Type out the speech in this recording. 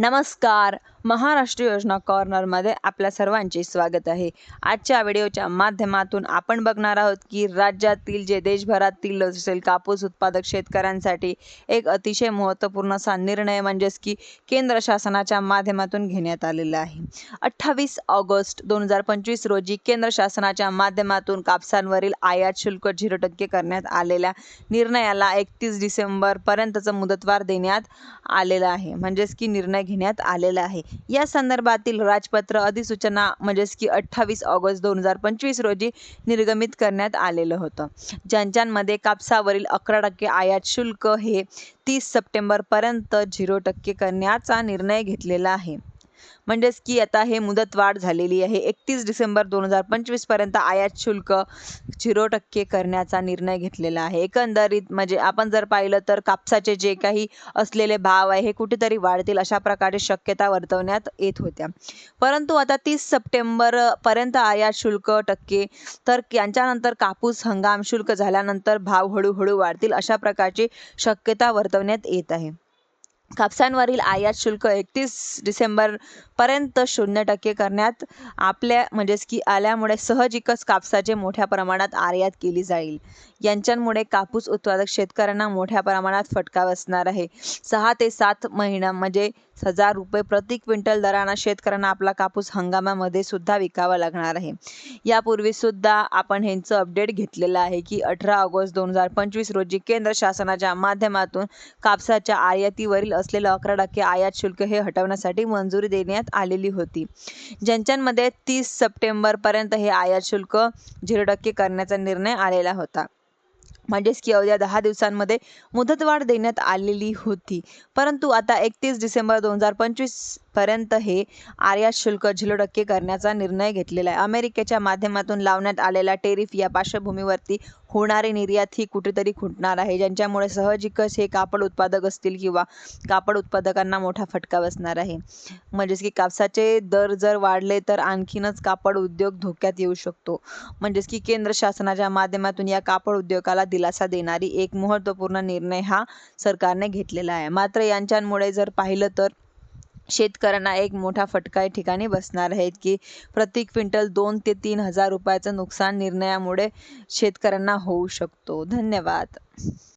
नमस्कार महाराष्ट्र योजना कॉर्नरमध्ये आपल्या सर्वांचे स्वागत आहे. आजच्या व्हिडिओच्या माध्यमातून आपण बघणार आहोत की राज्यातील जे देशभरातील असेल कापूस उत्पादक शेतकऱ्यांसाठी एक अतिशय महत्त्वपूर्ण असा निर्णय म्हणजेच की केंद्र शासनाच्या माध्यमातून घेण्यात आलेला आहे. अठ्ठावीस ऑगस्ट दोन हजार पंचवीस रोजी केंद्र शासनाच्या माध्यमातून कापसांवरील आयात शुल्क झिरो टक्के करण्यात आलेल्या निर्णयाला एकतीस डिसेंबरपर्यंतचं मुदतवार देण्यात आलेलं आहे. म्हणजेच की निर्णय घेण्यात आलेला आहे. या संदर्भातील राजपत्र अधिसूचना म्हणजेच की अठ्ठावीस ऑगस्ट दोन हजार पंचवीस रोजी निर्गमित करण्यात आलेलं होतं. ज्यांच्यामध्ये कापसावरील अकरा टक्के आयात शुल्क हे तीस सप्टेंबरपर्यंत झिरो टक्के करण्याचा निर्णय घेतलेला आहे. म्हणजेच की आता हे मुदतवाढ झालेली आहे. एकतीस डिसेंबर दोन हजार पंचवीसपर्यंत आयात शुल्क झिरो टक्के करण्याचा निर्णय घेतलेला आहे. एकंदरीत म्हणजे आपण जर पाहिलं तर कापसाचे जे काही असलेले भाव आहे हे कुठेतरी वाढतील अशा प्रकारे शक्यता वर्तवण्यात येत होत्या. परंतु आता तीस सप्टेंबरपर्यंत आयात शुल्क टक्के तर यांच्यानंतर कापूस हंगाम शुल्क झाल्यानंतर भाव हळूहळू वाढतील अशा प्रकारची शक्यता वर्तवण्यात येत आहे. कापसांवरील आयात शुल्क एकतीस डिसेंबर पर्यंत शून्य टक्के करण्यात आपल्या म्हणजेच की आल्यामुळे सहजिकच कापसाचे मोठ्या प्रमाणात आयात केली जाईल. यांच्यामुळे कापूस उत्पादक शेतकऱ्यांना मोठ्या प्रमाणात फटका बसणार आहे. सहा ते सात महिना म्हणजे हजार रुपये प्रति क्विंटल दरानं शेतकऱ्यांना आपला कापूस हंगामामध्ये सुद्धा विकावा लागणार आहे. यापूर्वी सुद्धा आपण ह्यांचं अपडेट घेतलेलं आहे की अठरा ऑगस्ट दोन हजार पंचवीस रोजी केंद्र शासनाच्या माध्यमातून कापसाच्या आयातीवरील असलेलं अकरा टक्के आयात शुल्क हे हटवण्यासाठी मंजुरी देण्यात आलेली होती. ज्यांच्यामध्ये तीस सप्टेंबरपर्यंत हे आयात शुल्क झिरो टक्के करण्याचा निर्णय आलेला होता. म्हणजेच की अवघ्या दहा दिवसांमध्ये मुदतवाढ देण्यात आलेली होती. परंतु आता एकतीस डिसेंबर दोन हजार पंचवीस पर्यंत हे आयात शुल्क झिरो टक्के करण्याचा निर्णय घेतलेला आहे. अमेरिकेच्या माध्यमातून लावण्यात आलेला टेरिफ या पार्श्वभूमीवरती होणारी निर्यात ही कुठेतरी खुंटणार आहे ज्यांच्यामुळे सहजिकच हे कापड उत्पादक असतील किंवा कापड उत्पादकांना मोठा फटका बसणार आहे. म्हणजेच की कापसाचे दर जर वाढले तर आणखीनच कापड उद्योग धोक्यात येऊ शकतो. म्हणजेच की केंद्र शासनाच्या माध्यमातून या कापड उद्योगाला दिलासा देणारी एक महत्त्वपूर्ण निर्णय हा सरकारने घेतलेला आहे. मात्र यांच्यामुळे जर पाहिलं तर शेतकऱ्यांना एक मोठा फटका या ठिकाणी बसणार आहे की प्रति क्विंटल दोन ते तीन हजार रुपयाचं नुकसान निर्णयामुळे शेतकऱ्यांना होऊ शकतो. धन्यवाद.